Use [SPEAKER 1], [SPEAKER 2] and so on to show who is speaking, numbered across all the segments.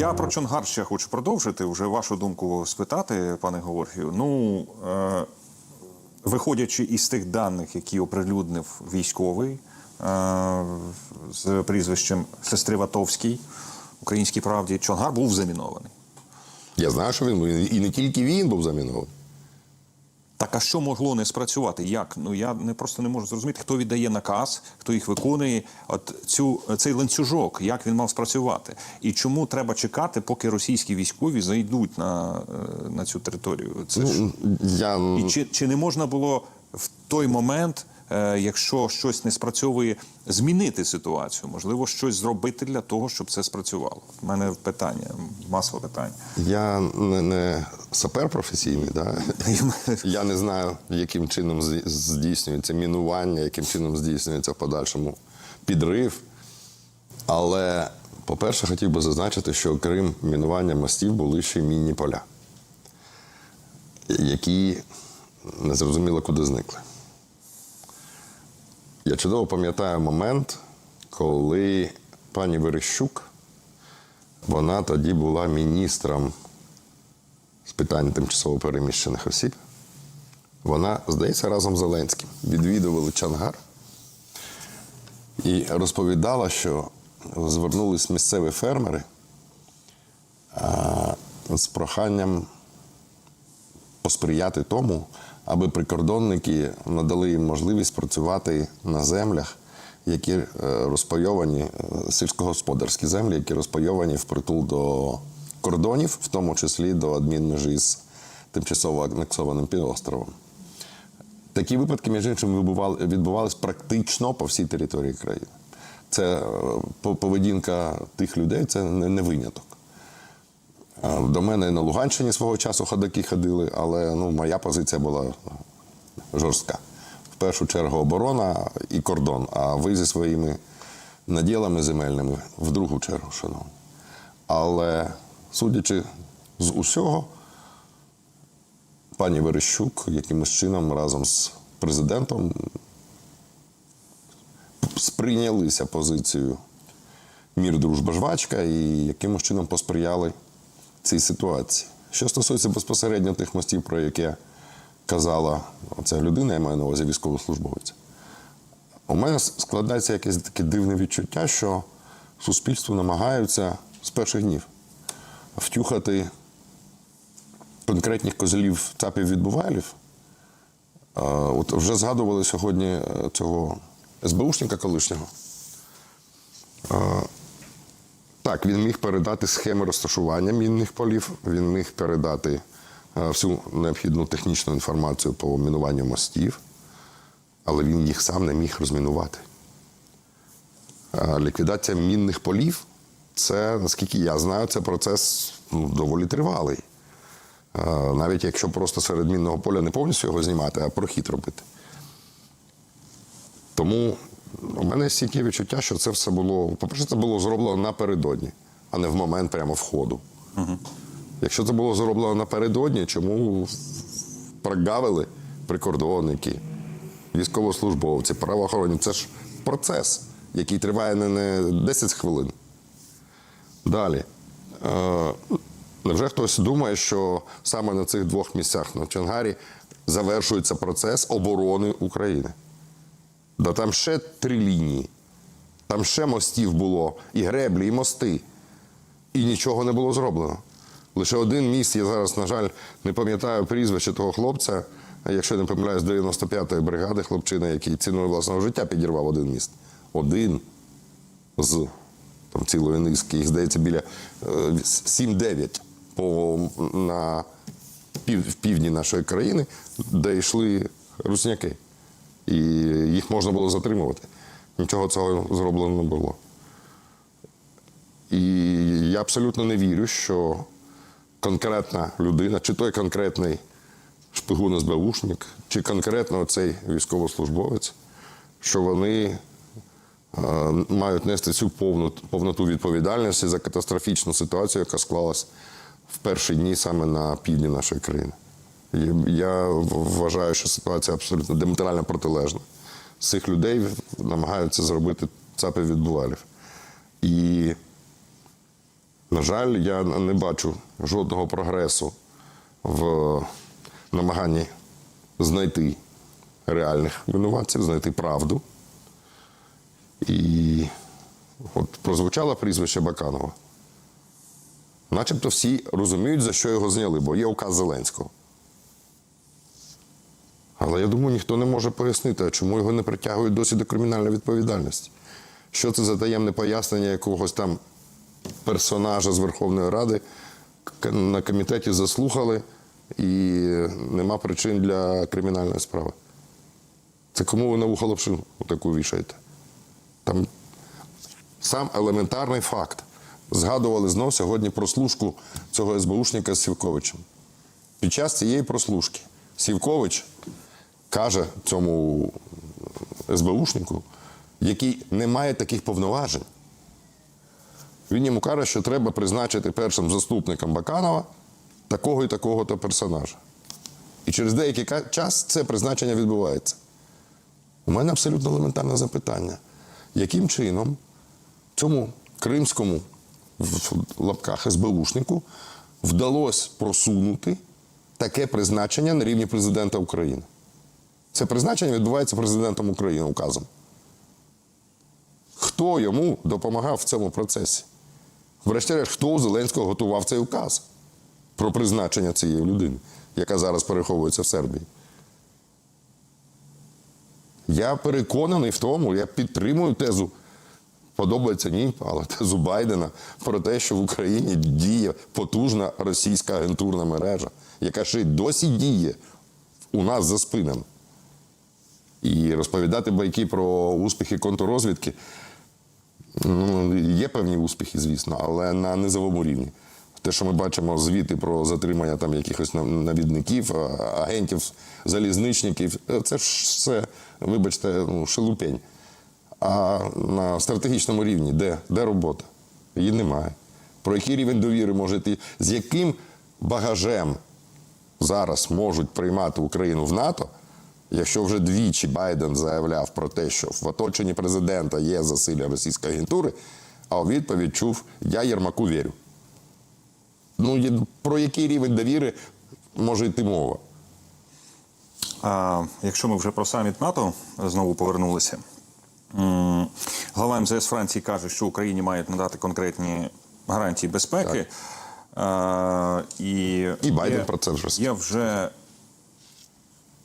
[SPEAKER 1] Я про Чонгар ще хочу продовжити. Вже вашу думку спитати, пане Георгію. Ну, е, виходячи із тих даних, які оприлюднив військовий е, з прізвищем Сестриватовський, українській правді, Чонгар був замінований.
[SPEAKER 2] Я знаю, що він був. І не тільки він був замінований.
[SPEAKER 1] Так а що могло не спрацювати? Як? Ну я не просто не можу зрозуміти, хто віддає наказ, хто їх виконує. От цю цей ланцюжок, як він мав спрацювати, і чому треба чекати, поки російські військові зайдуть на, е, на цю територію? Це ж
[SPEAKER 2] Я
[SPEAKER 1] і чи, чи не можна було в той момент, якщо щось не спрацьовує, змінити ситуацію? Можливо, щось зробити для того, щоб це спрацювало? У мене питання, масове питання.
[SPEAKER 2] Я не, не сапер професійний, да? я не знаю, яким чином здійснюється мінування, яким чином здійснюється в подальшому підрив. Але, по-перше, хотів би зазначити, що крім мінування мостів були ще й мінні поля, які незрозуміло куди зникли. Я чудово пам'ятаю момент, коли пані Верещук, вона тоді була міністром з питань тимчасово переміщених осіб. Вона, здається, разом з Зеленським відвідували Чангар і розповідала, що звернулись місцеві фермери з проханням посприяти тому, аби прикордонники надали їм можливість працювати на землях, які е, розпайовані, е, сільськогосподарські землі, які розпайовані впритул до кордонів, в тому числі до адмінмежі з тимчасово анексованим півостровом. Такі випадки, між іншим, відбувались практично по всій території країни. Це е, поведінка тих людей це не виняток. До мене на Луганщині свого часу ходаки ходили, але ну, моя позиція була жорстка. В першу чергу оборона і кордон, а ви зі своїми наділами земельними в другу чергу, шановні. Але судячи з усього, пані Верещук якимось чином разом з президентом сприйнялися позицією мір, дружба, жвачка і якимось чином посприяли цій ситуації. Що стосується безпосередньо тих мостів, про які казала ця людина, я маю на увазі військовослужбовця, у мене складається якесь таке дивне відчуття, що суспільство намагаються з перших днів втюхати конкретних козелів цапів відбувайлів. Е, От вже згадували сьогодні е, цього СБУшника колишнього. Так, він міг передати схеми розташування мінних полів, він міг передати е, всю необхідну технічну інформацію по мінуванню мостів, але він їх сам не міг розмінувати. Е, Ліквідація мінних полів це, наскільки я знаю, це процес ну, доволі тривалий. Е, Навіть якщо просто серед мінного поля не повністю його знімати, а прохід робити. Тому у мене стільки відчуття, що це все було. По-перше, це було зроблено напередодні, а не в момент прямо входу. Якщо це було зроблено напередодні, чому прогавили прикордонники, військовослужбовці, правоохоронні? Це ж процес, який триває не, не 10 хвилин. Далі. Е, невже хтось думає, що саме на цих двох місцях на Чангарі завершується процес оборони України? Да там ще три лінії. Там ще мостів було, і греблі, і мости. І нічого не було зроблено. Лише один міст, я зараз, на жаль, не пам'ятаю прізвище того хлопця, якщо не помиляюсь, 95-ї бригади хлопчина, який ціною власного життя підірвав один міст. Один з там, цілої низки, їх здається, біля е, 7-9 по, на пів, в півдні нашої країни, де йшли русняки. І їх можна було затримувати. Нічого цього зроблено не було. І я абсолютно не вірю, що конкретна людина, чи той конкретний шпигун СБУшник, чи конкретно цей військовослужбовець, що вони е, мають нести цю повну, повноту відповідальності за катастрофічну ситуацію, яка склалась в перші дні саме на півдні нашої країни. Я вважаю, що ситуація абсолютно діаметрально протилежна. З цих людей намагаються зробити цапи відбувалів. І На жаль, я не бачу жодного прогресу в намаганні знайти реальних винуватців, знайти правду. І от прозвучало прізвище Баканова. Начебто всі розуміють, за що його зняли, бо є указ Зеленського. Але я думаю, ніхто не може пояснити, а чому його не притягують досі до кримінальної відповідальності. Що це за таємне пояснення якогось там персонажа з Верховної Ради на комітеті заслухали і нема причин для кримінальної справи. Це кому ви на вухо лапшу таку вішаєте? Там сам елементарний факт. Згадували знов сьогодні прослушку цього СБУшника з Сівковичем. Під час цієї прослушки Сівкович каже цьому СБУшнику, який не має таких повноважень. Він йому каже, що треба призначити першим заступником Баканова такого і такого то персонажа. І через деякий час це призначення відбувається. У мене абсолютно елементарне запитання. Яким чином цьому кримському в лапках СБУшнику вдалося просунути таке призначення на рівні президента України? Це призначення відбувається президентом України указом. Хто йому допомагав в цьому процесі? Врешті-решт, хто у Зеленського готував цей указ про призначення цієї людини, яка зараз переховується в Сербії? Я переконаний в тому, я підтримую тезу, подобається ні, але тезу Байдена про те, що в Україні діє потужна російська агентурна мережа, яка ще й досі діє у нас за спинами. І розповідати байки про успіхи контррозвідки. Ну, є певні успіхи, звісно, але на низовому рівні. Те, що ми бачимо звіти про затримання там якихось навідників, агентів, залізничників, е, це ж все, вибачте, ну, шелупень. А на стратегічному рівні де, де робота? Її немає. Про який рівень довіри може йти? З яким багажем зараз можуть приймати Україну в НАТО, якщо вже двічі Байден заявляв про те, що в оточенні президента є засилля російської агентури, а у відповідь чув я Єрмаку вірю. Ну, про який рівень довіри може йти мова?
[SPEAKER 1] А якщо ми вже про саміт НАТО знову повернулися, глава МЗС Франції каже, що Україні мають надати конкретні гарантії безпеки. А, і,
[SPEAKER 2] І Байден
[SPEAKER 1] є-
[SPEAKER 2] про це вже сказав.
[SPEAKER 1] Є вже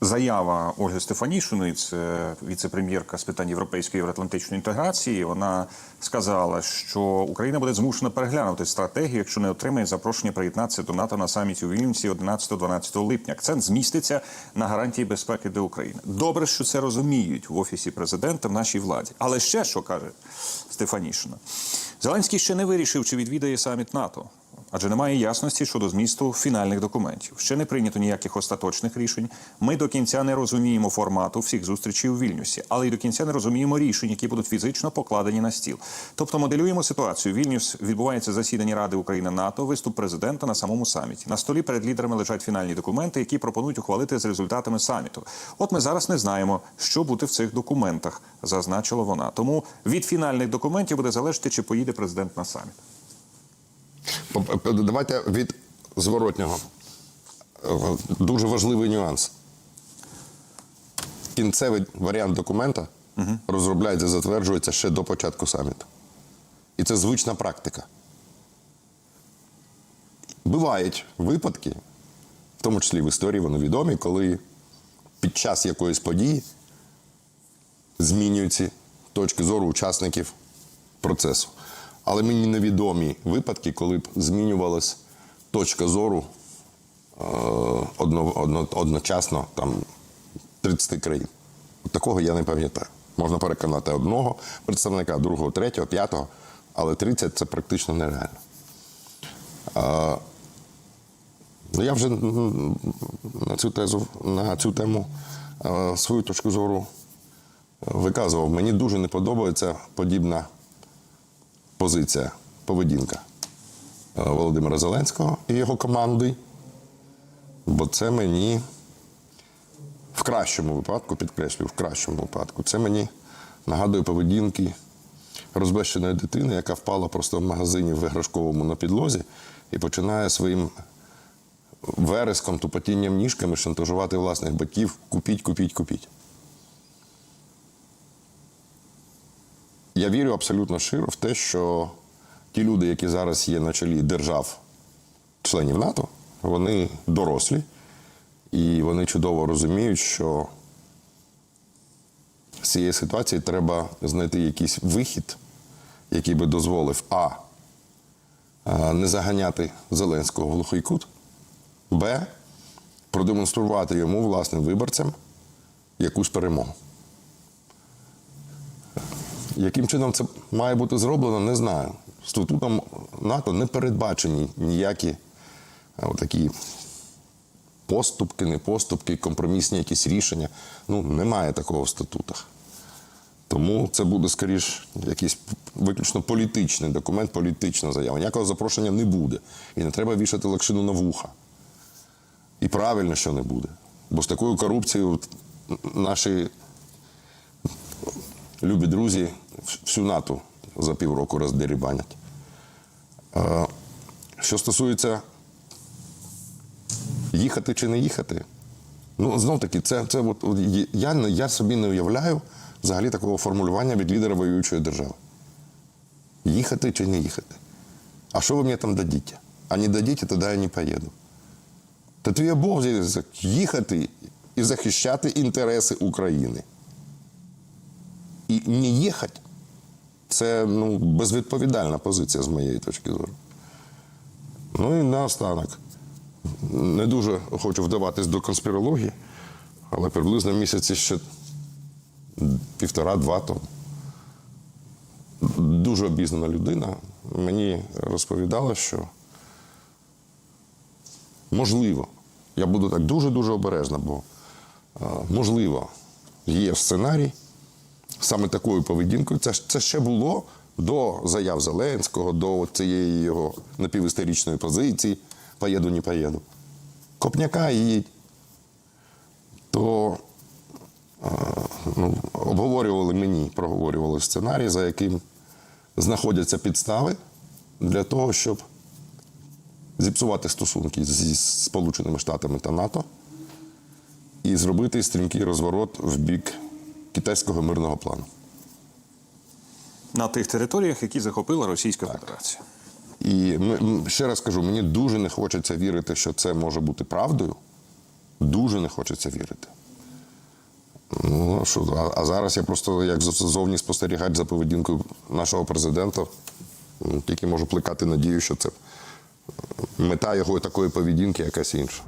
[SPEAKER 1] заява Ольги Стефанішиної, це віце-прем'єрка з питань європейської євроатлантичної інтеграції. Вона сказала, що Україна буде змушена переглянути стратегію, якщо не отримає запрошення приєднатися до НАТО на саміті у Вільнюсі 11-12 липня. Акцент зміститься на гарантії безпеки для України. Добре, що це розуміють в офісі президента в нашій владі. Але ще що каже Стефанішина? Зеленський ще не вирішив, чи відвідає саміт НАТО. Адже немає ясності щодо змісту фінальних документів. Ще не прийнято ніяких остаточних рішень. Ми до кінця не розуміємо формату всіх зустрічей у Вільнюсі, але й до кінця не розуміємо рішень, які будуть фізично покладені на стіл. Тобто моделюємо ситуацію. Вільнюс відбувається засідання Ради України НАТО, виступ президента на самому саміті. На столі перед лідерами лежать фінальні документи, які пропонують ухвалити з результатами саміту. От ми зараз не знаємо, що буде в цих документах, зазначила вона. Тому від фінальних документів буде залежати, чи поїде президент на саміт.
[SPEAKER 2] Давайте від зворотнього. Дуже важливий нюанс. Кінцевий варіант документа розробляється, затверджується ще до початку саміту. І це звична практика. Бувають випадки, в тому числі в історії вони відомі, коли під час якоїсь події змінюються точки зору учасників процесу. Але мені невідомі випадки, коли б змінювалась точка зору е, одно, одно, одночасно там 30 країн. Такого я не пам'ятаю. Можна переконати одного представника, другого, третього, п'ятого, але 30 це практично нереально. А, ну, я вже на цю тезу, на цю тему е, свою точку зору виказував. Мені дуже не подобається подібна позиція, поведінка е, Володимира Зеленського і його команди. Бо це мені в кращому випадку, підкреслюю, в кращому випадку, це мені нагадує поведінки розбещеної дитини, яка впала просто в магазині в іграшковому на підлозі і починає своїм вереском, тупотінням ніжками шантажувати власних батьків купіть, купіть, купіть. Я вірю абсолютно щиро в те, що ті люди, які зараз є на чолі держав, членів НАТО, вони дорослі, і вони чудово розуміють, що з цієї ситуації треба знайти якийсь вихід, який би дозволив А. е, Не заганяти Зеленського в глухий кут, Б. Продемонструвати йому власним виборцям якусь перемогу. Яким чином це має бути зроблено, не знаю. Статутом НАТО не передбачені ніякі такі поступки, не поступки, компромісні якісь рішення. Ну, немає такого в статутах. Тому це буде скоріш якийсь виключно політичний документ, політична заява. Ніякого запрошення не буде. І не треба вішати лакшину на вуха. І правильно, що не буде. Бо з такою корупцією наші любі друзі всю НАТО за півроку роздерібанять. Що стосується їхати чи не їхати, ну знов таки, це, це от, я, я собі не уявляю взагалі такого формулювання від лідера воюючої держави. Їхати чи не їхати. А що ви мені там дадите? А не дадите, тоді я не поїду. Та твій обов'язок їхати і захищати інтереси України. І не їхати це ну, безвідповідальна позиція з моєї точки зору. Ну і наостанок. Не дуже хочу вдаватись до конспірології, але приблизно місяці ще півтора-два тому. Дуже обізнана людина мені розповідала, що можливо, я буду так дуже-дуже обережна, бо е, можливо, є сценарій саме такою поведінкою. Це, це ще було до заяв Зеленського, до цієї його напівісторичної позиції поїду, не поїду. Копняка їдь. То е, ну, обговорювали мені, проговорювали сценарій, за яким знаходяться підстави для того, щоб зіпсувати стосунки зі Сполученими Штатами та НАТО і зробити стрімкий розворот в бік китайського мирного плану.
[SPEAKER 1] На тих територіях, які захопила Російська Федерація.
[SPEAKER 2] І ще раз кажу, мені дуже не хочеться вірити, що це може бути правдою. Дуже не хочеться вірити. Ну, що, а, а зараз я просто як зовні спостерігач за поведінкою нашого президента, тільки можу плекати надію, що це мета його такої поведінки якась інша.